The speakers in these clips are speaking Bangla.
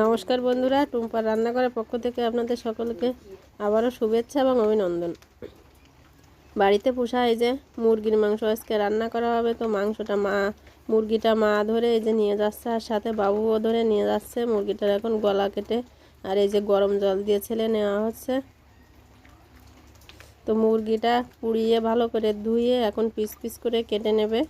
নমস্কার বন্ধুরা, টুম্পার রান্নাঘরের পক্ষ থেকে আপনাদের সকলকে আবারও শুভেচ্ছা এবং অভিনন্দন। বাড়িতে পোষা এই যে মুরগির মাংস আজকে রান্না করা হবে, তো মাংসটা মা, মুরগিটা মা ধরে এই যে নিয়ে যাচ্ছে আর সাথে বাবুও ধরে নিয়ে যাচ্ছে। মুরগিটার এখন গলা কেটে আর এই যে গরম জল দিয়ে ছেলে নেওয়া হচ্ছে। তো মুরগিটা পুড়িয়ে ভালো করে ধুয়ে এখন পিস পিস করে কেটে নেবে।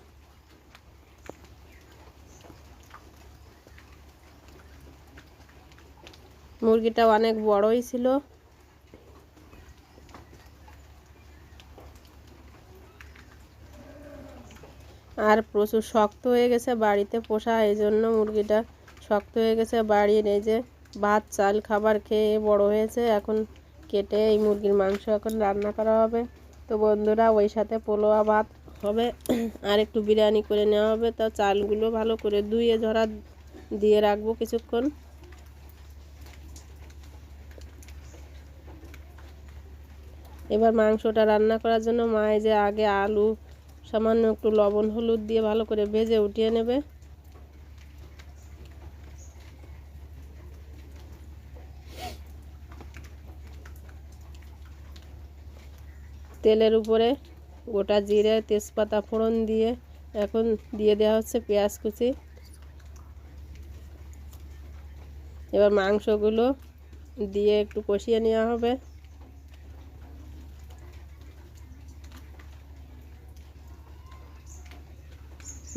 মুরগিটা অনেক বড়ই ছিল। আর প্রচুর শক্ত হয়ে গেছে বাড়িতে পোষা এই জন্য মুরগিটা শক্ত হয়ে গেছে বাড়ির এই যে ভাত, চাল, খাবার খেয়ে বড় হয়েছে। এখন কেটে এই মুরগির মাংস এখন রান্না করা হবে। তো বন্ধুরা, ওই সাথে পোলোয়া ভাত হবে। আর একটু বিরিয়ানি করে নেওয়া হবে। তা চালগুলো ভালো করে ধুয়ে ঝরা দিয়ে রাখব কিছুক্ষণ। এবার মাংসটা রান্না করার জন্য মা যে আগে আলু, সামান্য একটু লবণ, হলুদ দিয়ে ভালো করে ভেজে উঠিয়ে নেবে। তেলের উপরে গোটা জিরে, তেজপাতা, ফোড়ন দিয়ে এখন দিয়ে দেওয়া হচ্ছে পেঁয়াজ কুচি। এবার মাংসগুলো দিয়ে একটু কষিয়ে নেওয়া হবে।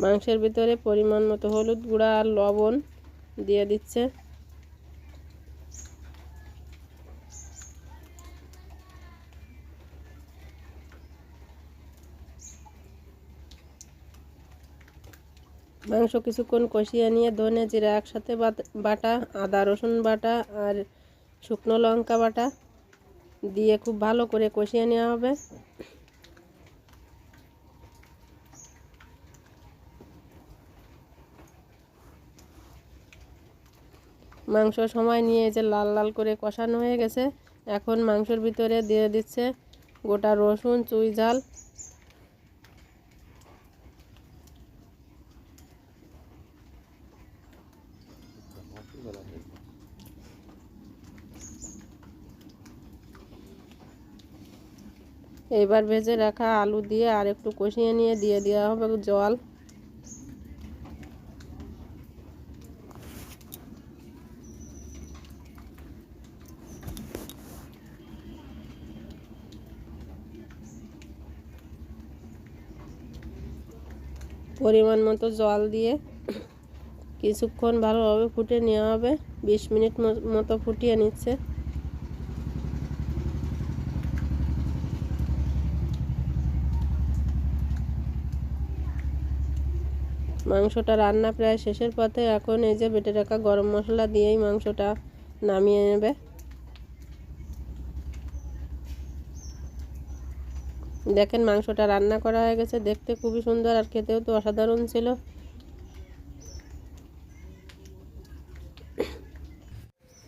মাংসের ভিতরে পরিমাণ মতো হলুদ গুঁড়া আর লবণ দিয়ে দিচ্ছে। মাংস কিছুক্ষণ কষিয়ে নিয়ে ধনে জিরা একসাথে বাটা, আদা, রসুন বাটা আর শুকনো লঙ্কা বাটা দিয়ে খুব ভালো করে কষিয়ে নেওয়া হবে। মাংস সময় নিয়ে যে লাল লাল করে কষানো হয়ে গেছে। এখন মাংসর ভিতরে দিয়ে দিচ্ছে গোটা রসুন, চুই ঝাল। এবার ভেজে রাখা আলু দিয়ে আর একটু কষিয়ে নিয়ে দিয়ে দেওয়া হবে জল। পরিমাণ মতো জল দিয়ে কিছুক্ষণ ভালোভাবে ফুটে নেওয়া হবে। বিশ মিনিট মতো ফুটিয়ে নিচ্ছে। মাংসটা রান্না প্রায় শেষের পথে এখন এই যে বেটে রাখা গরম মশলা দিয়েই মাংসটা নামিয়ে নেবে। দেখেন মাংসটা রান্না করা হয়ে গেছে, দেখতে খুবই সুন্দর আর খেতেও তো অসাধারণ ছিল।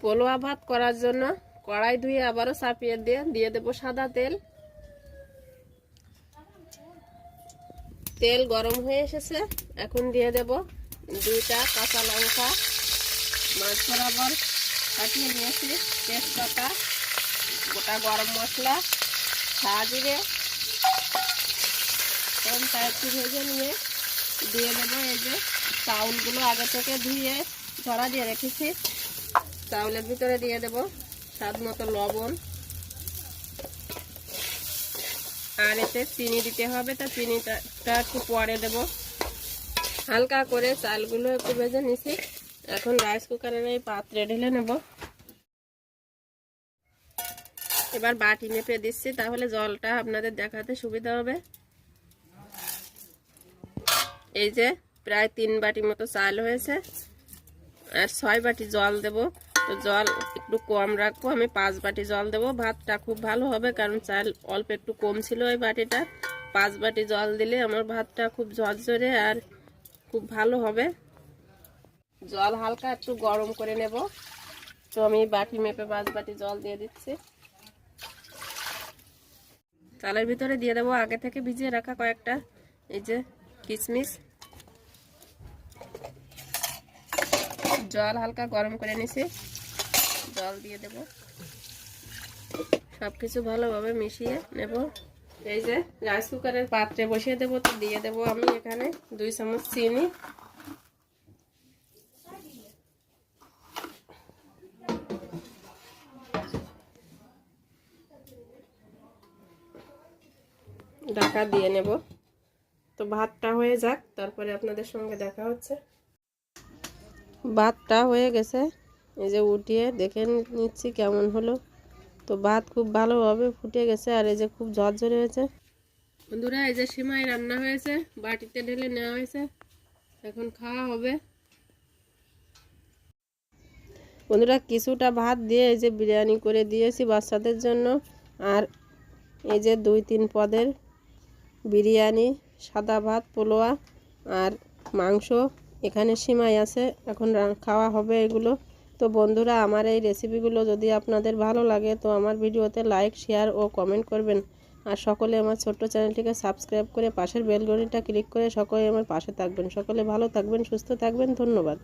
পোলোয়া ভাত করার জন্য কড়াই ধুয়ে আবারও চাপিয়ে দিয়ে দিয়ে দেবো সাদা তেল। তেল গরম হয়ে এসেছে, এখন দিয়ে দেব দুইটা কাঁচা লঙ্কা মাছ বরাবর কাটিয়ে নিয়েছি, তেজপাতা, গোটা গরম মশলা জিরে কোনটা একটু ভেজে নিয়ে দিয়ে দেবো এই যে চাউলগুলো আগে থেকে ধুয়ে ঝরা দিয়ে রেখেছি। চাউলের ভিতরে দিয়ে দেব স্বাদ মতো লবণ। আর এতে চিনি দিতে হবে, তা চিনিটা একটু পরে দেব। হালকা করে চালগুলো একটু ভেজে নিছি। এখন রাইস কুকারের এই পাত্রে ঢেলে নেব। এবার বাটি নেপে দিচ্ছি, তাহলে জলটা আপনাদের দেখাতে সুবিধা হবে। এই যে প্রায় তিন বাটি মতো চাল হয়েছে আর ছয় বাটি জল দেব। তো জল একটু কম রাখব, আমি পাঁচ বাটি জল দেব। ভাতটা খুব ভালো হবে কারণ চাল অল্প একটু কম ছিল ওই বাটিটা। পাঁচ বাটি জল দিলে আমার ভাতটা খুব ঝরঝরে আর খুব ভালো হবে। জল হালকা একটু গরম করে নেব। তো আমি বাটি মেপে পাঁচ বাটি জল দিয়ে দিচ্ছি। চালের ভিতরে দিয়ে দেবো। আগে থেকে ভিজিয়ে রাখা কয়েকটা। এই যে কিশমিশ জল হালকা গরম করে নিছি। জল দিয়ে দেব। সব কিছু ভালোভাবে মিশিয়ে নেব। এই যে রাইস কুকারের পাত্রে বসিয়ে দেবো, তো দিয়ে দেবো আমি এখানে দুই চামচ চিনি। ঢাকা দিয়ে নেব। তো ভাতটা হয়ে যাক তারপরে আপনাদের সঙ্গে দেখা হচ্ছে। ভাতটা হয়ে গেছে এই যে উঠিয়ে দেখে নিচ্ছি কেমন হলো। তো ভাত খুব ভালোভাবে ফুটে গেছে আর এই যে খুব ঝরঝরে হয়েছে। বন্ধুরা এই যে সিমাই রান্না হয়েছে বাটিতে ঢেলে নেওয়া হয়েছে। এখন খাওয়া হবে। বন্ধুরা কিছুটা ভাত দিয়ে এই যে বিরিয়ানি করে দিয়েছি বাচ্চাদের জন্য। আর এই যে দুই তিন পদের বিরিয়ানি সাদা ভাত, পোলোয়া আর মাংস এখানে সিমাই আছে। এখন খাওয়া হবে এগুলো। তো বন্ধুরা, আমার এই রেসিপিগুলো যদি আপনাদের ভালো লাগে, তো আমার ভিডিওতে লাইক শেয়ার ও কমেন্ট করবেন। আর সকলে আমার ছোট্ট চ্যানেলটিকে সাবস্ক্রাইব করে পাশের বেলগনিটা ক্লিক করে সকলে আমার পাশে থাকবেন। সকলে ভালো থাকবেন, সুস্থ থাকবেন। ধন্যবাদ।